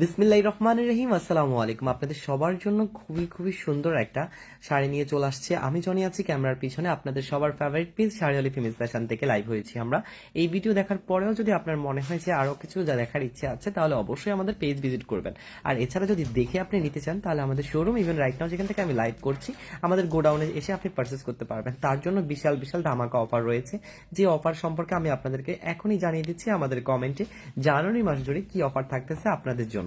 বিসমিল্লাহ রহমান রহিম, আসসালামু আলাইকুম। আপনাদের সবার জন্য খুবই খুবই সুন্দর একটা শাড়ি নিয়ে চলে আসছে। আমি জনি আছি ক্যামেরার পিছনে। আপনাদের সবার ফেভারিট পিস শাড়ি আলি ফিমিস ফ্যাশন থেকে লাইভ হয়েছি আমরা। এই ভিডিও দেখার পরেও যদি আপনার মনে হয় যে আরও কিছু যা দেখার ইচ্ছে আছে, তাহলে অবশ্যই আমাদের পেজ ভিজিট করবেন। আর এছাড়া যদি দেখে আপনি নিতে চান, তাহলে আমাদের শোরুম ইভেন রাইট নাও যেখান থেকে আমি লাইভ করছি, আমাদের গোডাউনে এসে আপনি পারচেস করতে পারবেন। তার জন্য বিশাল বিশাল ধামাকা অফার রয়েছে। যে অফার সম্পর্কে আমি আপনাদেরকে এখনই জানিয়ে দিচ্ছি, আমাদের কমেন্টে জানুয়ারি মাস জুড়ে কি অফার থাকতেছে আপনাদের জন্য।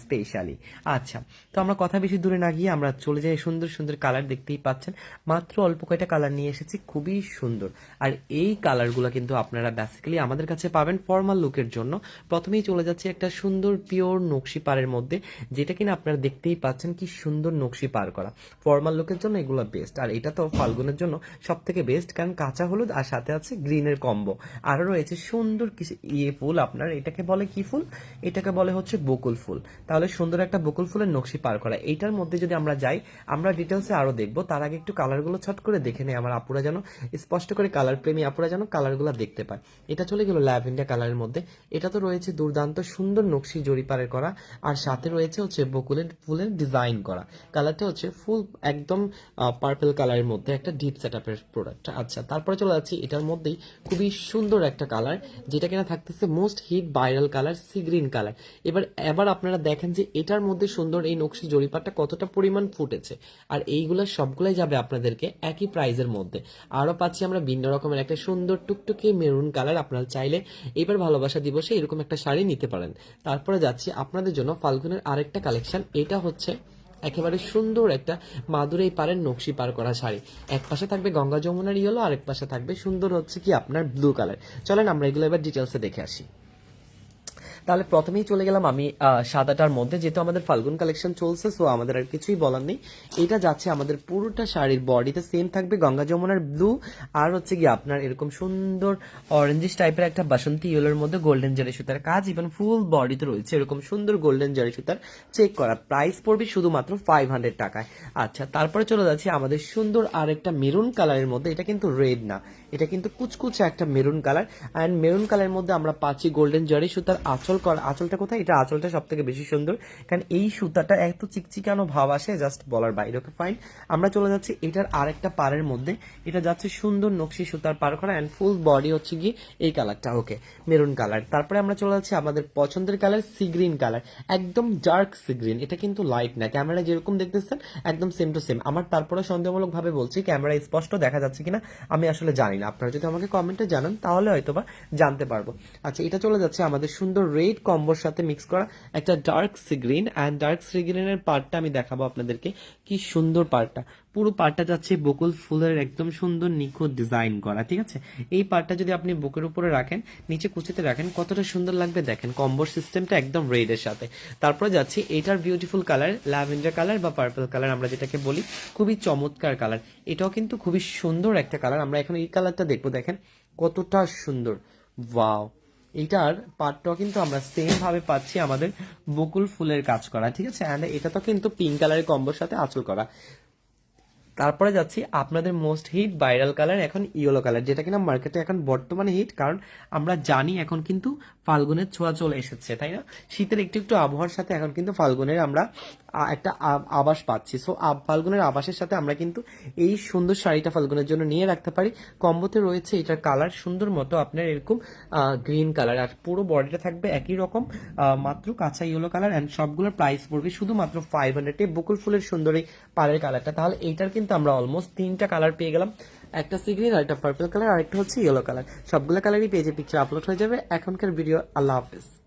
স্পেশালি আচ্ছা তো আমরা কথা বেশি দূরে না গিয়ে আমরা চলে যাই সুন্দর সুন্দর কালার দেখতেই পাচ্ছেন। মাত্র অল্প কয়টা কালার নিয়ে এসেছি, খুবই সুন্দর। আর এই কালারগুলো কিন্তু আপনারা বেসিক্যালি আমাদের কাছে পাবেন ফর্মাল লুকের জন্য। প্রথমেই চলে যাচ্ছে একটা সুন্দর পিওর নকশি পাড়ের মধ্যে, যেটা কিনা আপনারা দেখতেই পাচ্ছেন কি সুন্দর নকশি পার করা। ফর্মাল লুকের জন্য এগুলো বেস্ট আর এটা তো ফাল্গুনের জন্য সব থেকে বেস্ট কারণ কাঁচা হলুদ আর সাথে আছে গ্রিনের কম্বো আরও রয়েছে সুন্দর কিছু ইয়ে ফুল আপনার, এটাকে বলে কি ফুল? এটাকে বলে হচ্ছে বকুল ফুল। তাহলে সুন্দর একটা বকুল ফুলের নকশি পার করা। এইটার মধ্যে যদি আমরা যাই, আমরা ডিটেলসে আরও দেখব। তার আগে একটু কালারগুলো ছট করে দেখে নেই আমার আপুরা যেন। স্পষ্ট করে কালার প্রেমী আপুরা যেন কালারগুলো দেখতে পায়। এটা চলে গেল ল্যাভেন্ডার কালারের মধ্যে। এটা তো রয়েছে দুর্দান্ত সুন্দর নকশি জরি পারের করা। আর সাথে রয়েছে হচ্ছে বকুলের ফুলের ডিজাইন করা। কালারটা হচ্ছে ফুল একদম পার্পল কালারের মধ্যে একটা ডিপ সেট আপের প্রোডাক্ট আচ্ছা তারপরে চলে যাচ্ছি। এটার মধ্যেই খুবই সুন্দর একটা কালার যেটা কিনা থাকতেছে most hit viral colour sea green colour এবার এবার আপনারা দেখেন যে এটার মধ্যে সুন্দর এই নকশি জরিপাটটা কতটা পরিমাণ ফুটেছে। আর এইগুলো সবগুলাই যাবে আপনাদেরকে একই প্রাইজের মধ্যে। আরও পাচ্ছি আমরা ভিন্ন রকমের একটা সুন্দর টুকটুকি মেরুন কালার আপনারা চাইলে এবার ভালোবাসা দিবসে এরকম একটা শাড়ি নিতে পারেন। তারপরে যাচ্ছি আপনাদের জন্য ফাল্গুনের আরেকটা কালেকশন এটা হচ্ছে একেবারে সুন্দর একটা মাদুরেই পারের নকশি পার করা শাড়ি। এক পাশে থাকবে গঙ্গা যমুনার ইয়েলো আরেক পাশে থাকবে সুন্দর হচ্ছে কি আপনার ব্লু কালার চলেন আমরা এগুলো এবার ডিটেলসে দেখে আসি। তাহলে প্রথমেই চলে গেলাম আমি সাদাটার মধ্যে, যেহেতু আমাদের ফাল্গুন কালেকশন চলছে সো আমাদের আর কিছুই বলার নেই। এটা যাচ্ছে আমাদের পুরোটা শাড়ির বডিতে সেম থাকবে গঙ্গা যমুনার ব্লু আর হচ্ছে গিয়ে আপনার এরকম সুন্দর অরেঞ্জিস টাইপের একটা বাসন্তী ইয়েলোর মধ্যে গোল্ডেন জারি সুতার কাজ ইভেন ফুল বডিতে রয়েছে এরকম সুন্দর গোল্ডেন জারি সুতার চেক করা। প্রাইস পড়বে শুধুমাত্র ফাইভ হান্ড্রেড টাকায়। আচ্ছা তারপরে চলে যাচ্ছি আমাদের সুন্দর আর একটা মেরুন কালারের মধ্যে, এটা কিন্তু রেড না, এটা কিন্তু কুচকুচে একটা মেরুন কালার অ্যান্ড মেরুন কালারের মধ্যে আমরা পাচ্ছি গোল্ডেন জারি সুতার আঁচল আঁচলটা কোথায়? এটা আঁচলটা সব থেকে বেশি সুন্দর। কারণ এই সুতাটা এত চিকচিকানো ভাব আসে জাস্ট বলার বাইরে। ওকে ফাইন আমরা চলে যাচ্ছি এটার আরেকটা পারের মধ্যে। এটা যাচ্ছে সুন্দর নকশি সুতার পার করা অ্যান্ড ফুল বডি হচ্ছে গিয়ে এই কালারটা ওকে মেরুন কালার তারপরে আমরা চলে যাচ্ছি আমাদের পছন্দের কালার সি গ্রিন কালার একদম ডার্ক সি গ্রিন এটা কিন্তু লাইট না। ক্যামেরা যেরকম দেখতেছেন, একদম সেম টু সেম আমার তারপরে সন্দেহমূলক ভাবে বলছি ক্যামেরা স্পষ্ট দেখা যাচ্ছে কিনা আমি আসলে জানি না। আপনারা যদি আমাকে কমেন্টে জানান, তাহলে হয়তোবা জানতে পারব। আচ্ছা এটা চলে যাচ্ছে আমাদের সুন্দর রেড কম্বোর সাথে মিক্স করা একটা dark sea green and dark sea গ্রিনের পার্টটা আমি দেখাবো আপনাদেরকে। কি সুন্দর পার্টটা পুরো পার্টটা যাচ্ছে বকুল ফুলের একদম সুন্দর নিখুঁত ডিজাইন করা, ঠিক আছে? এই পার্টটা যদি আপনি বুকের উপরে রাখেন, নিচে কুচিতে রাখেন, কতটা সুন্দর লাগবে দেখেন। কম্বোর সিস্টেমটা একদম রেডের সাথে। তারপরে যাচ্ছি, এটার বিউটিফুল কালার ল্যাভেন্ডার কালার বা পার্পল কালার আমরা যেটাকে বলি, খুবই চমৎকার কালার এটাও কিন্তু খুবই সুন্দর একটা কালার আমরা এখন এই কালারটা দেখব, দেখেন। কতটা সুন্দর। ওয়াও এটার পার্টটাও কিন্তু আমরা সেম ভাবে পাচ্ছি আমাদের বকুল ফুলের কাজ করা, ঠিক আছে? অ্যান্ড এটা তো কিন্তু পিঙ্ক কালারের কম্বোর সাথে আঁচল করা। তারপরে যাচ্ছি আপনাদের মোস্ট হিট ভাইরাল কালার এখন ইয়েলো কালার যেটা কিনা মার্কেটে এখন বর্তমানে হিট কারণ আমরা জানি এখন কিন্তু ফাল্গুনের ছোঁয়া চলে এসেছে, তাই না? শীতের একটু একটু আবহাওয়ার সাথে এখন কিন্তু ফাল্গুনের আমরা একটা আবাস পাচ্ছি। সো ফাল্গুনের আবাসের সাথে আমরা কিন্তু এই সুন্দর শাড়িটা ফাল্গুনের জন্য নিয়ে রাখতে পারি। কম্বোতে রয়েছে এটার কালার সুন্দর মতো আপনার এরকম গ্রিন কালার আর পুরো বডিটা থাকবে একই রকম মাত্র কাঁচা ইয়েলো কালার অ্যান্ড সবগুলোর প্রাইস পড়বে শুধুমাত্র ফাইভ হান্ড্রেডে বকুল ফুলের সুন্দর এই পালের কালারটা তাহলে এইটার কিন্তু আমরা অলমোস্ট তিনটা কালার পেয়ে গেলাম। একটা সি গ্রিন আর একটা পার্পল কালার আর একটা হচ্ছে ইয়েলো কালার সবগুলো কালারই পেজে পিকচার আপলোড হয়ে যাবে। এখনকার ভিডিও আল্লাহ হাফিজ।